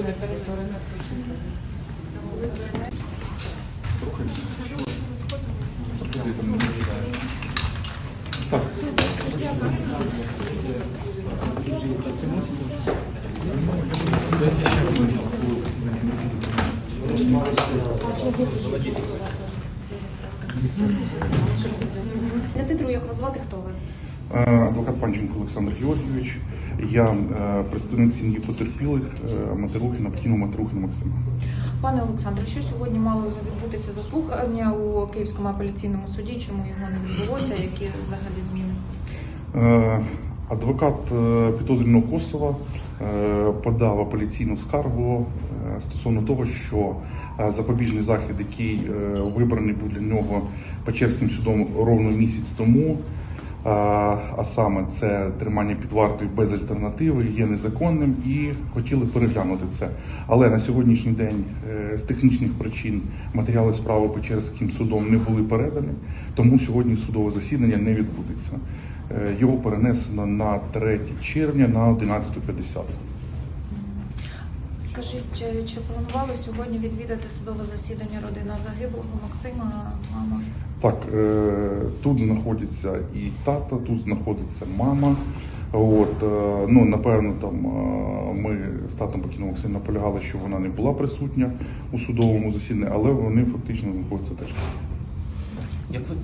буде перетворена як вас звати, хто ви? Е, адвокат Панченко Олександр Георгійович. Я е, представник сім'ї потерпілих е, Матерухіна, Птіну Матерухіна Максима. Пане Олександре, що сьогодні мало відбутися заслухання у Київському апеляційному суді? Чому його не відбулося? Які взагалі зміни? Е, Адвокат підозрюваного Косова подав апеляційну скаргу стосовно того, що запобіжний захід, який вибраний був для нього Печерським судом ровно місяць тому, а саме це тримання під вартою без альтернативи, є незаконним і хотіли переглянути це. Але на сьогоднішній день е, з технічних причин матеріали справи Печерським судом не були передані, тому сьогодні судове засідання не відбудеться. Е, Його перенесено на 3 червня на 11.50. Скажіть, чи, чи планували сьогодні відвідати судове засідання родина загиблого Максима, мама? Так, е, тут знаходиться і тата, тут знаходиться мама. От, е, ну, напевно, там е, ми з татом покійного Максима наполягали, що вона не була присутня у судовому засіданні, але вони фактично знаходяться теж. Як ви,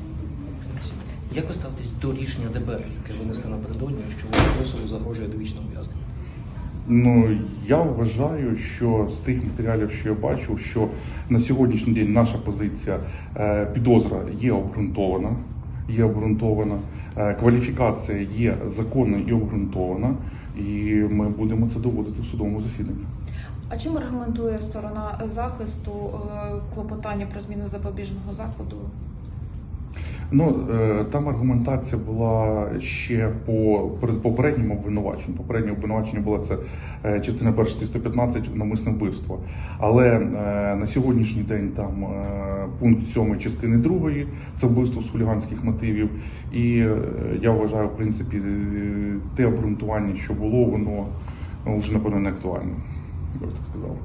як ви ставитесь до рішення ДБР, яке винесли напередодні, що Косову загрожує довічне ув'язнення? Ну я вважаю, що з тих матеріалів, що я бачу, що на сьогоднішній день наша позиція е, підозра є обґрунтована, є обґрунтована, е, кваліфікація є законна і обґрунтована, і ми будемо це доводити в судовому засіданні. А чим аргументує сторона захисту е, клопотання про зміну запобіжного заходу? Ну е, там аргументація була ще по перед попереднім обвинуваченням. Попереднє обвинувачення було це е, частина перша статті 115 навмисне вбивство. Але е, на сьогоднішній день там пункт 7 частини 2 це вбивство з хуліганських мотивів. І я вважаю, в принципі, те обґрунтування, що було, воно ну, вже напевно не актуальне. Я б так сказав.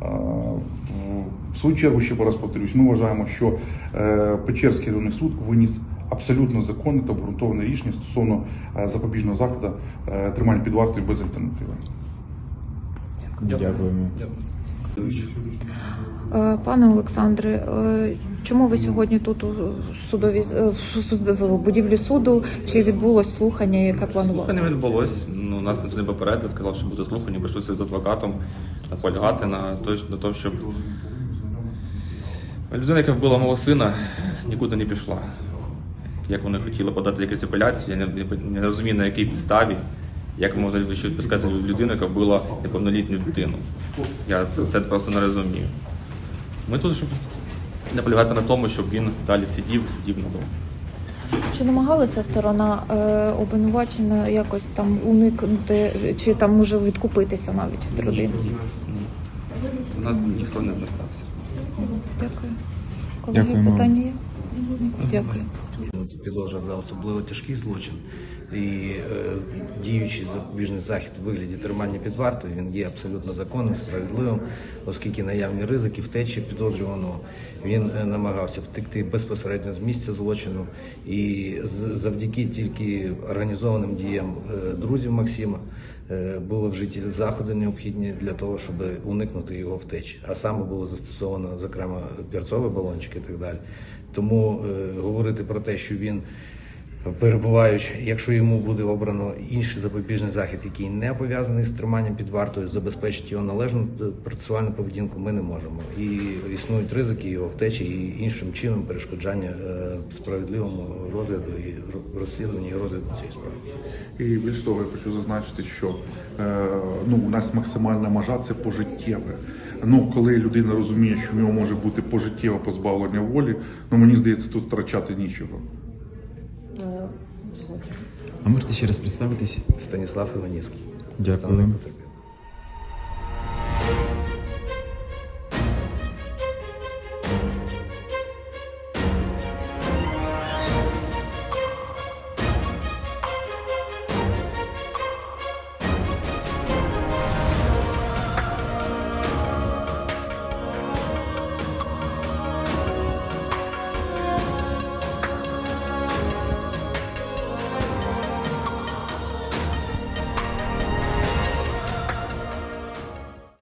А, в- свою чергу ще раз повторюсь, ми вважаємо, що е, Печерський районний суд виніс абсолютно законне та обґрунтоване рішення стосовно е, запобіжного заходу е, тримання під вартою без альтернативи. Дякуємо. Дякую. Е, Пане Олександре, е, чому ви сьогодні тут у е, в- будівлі суду? Чи відбулось слухання, яке планувало? Слухання відбулось. Ну, нас ніхто не попередив, казав, що буде слухання, прийшлося з адвокатом наполягати на тому, щоб людина, яка вбила мого сина, нікуди не пішла. Як вони хотіли подати якусь апеляцію, я не, не- розумію, на якій підставі, як можна відпускати людину, яка вбила неповнолітню дитину. Я це, це просто не розумію. Ми тут, щоб наполягати на тому, щоб він далі сидів і сидів на. Чи намагалася сторона е, обвинувачена якось там уникнути, чи там може відкупитися навіть від родини? Ні, ні. У нас ніхто не звертався. Дякую. Колеги, Дякуємо. питання є? Дякую. Підложа за особливо тяжкий злочин і е, діючий запобіжний захід у вигляді тримання під вартою він є абсолютно законним, справедливим, оскільки наявні ризики втечі підозрюваного він е, намагався втекти безпосередньо з місця злочину, і з- завдяки тільки організованим діям е, друзів Максима були вжиті заходи необхідні для того, щоб уникнути його втечі. А саме було застосовано зокрема перцові балончики і так далі. Тому говорити про те, що він перебуваючи, якщо йому буде обрано інший запобіжний захід, який не пов'язаний з триманням під вартою, забезпечити його належну процесуальну поведінку, ми не можемо. І існують ризики його втечі і іншим чином перешкоджання е, справедливому розгляду і ро- розслідуванню і розгляду цієї справи. І більш того, я хочу зазначити, що е, ну, у нас максимальна межа це пожиттєве. Ну, коли людина розуміє, що в нього може бути пожиттєве позбавлення волі, ну мені здається, тут втрачати нічого. А можете ще раз представитись? Станіслав Іваніцький, Дякую.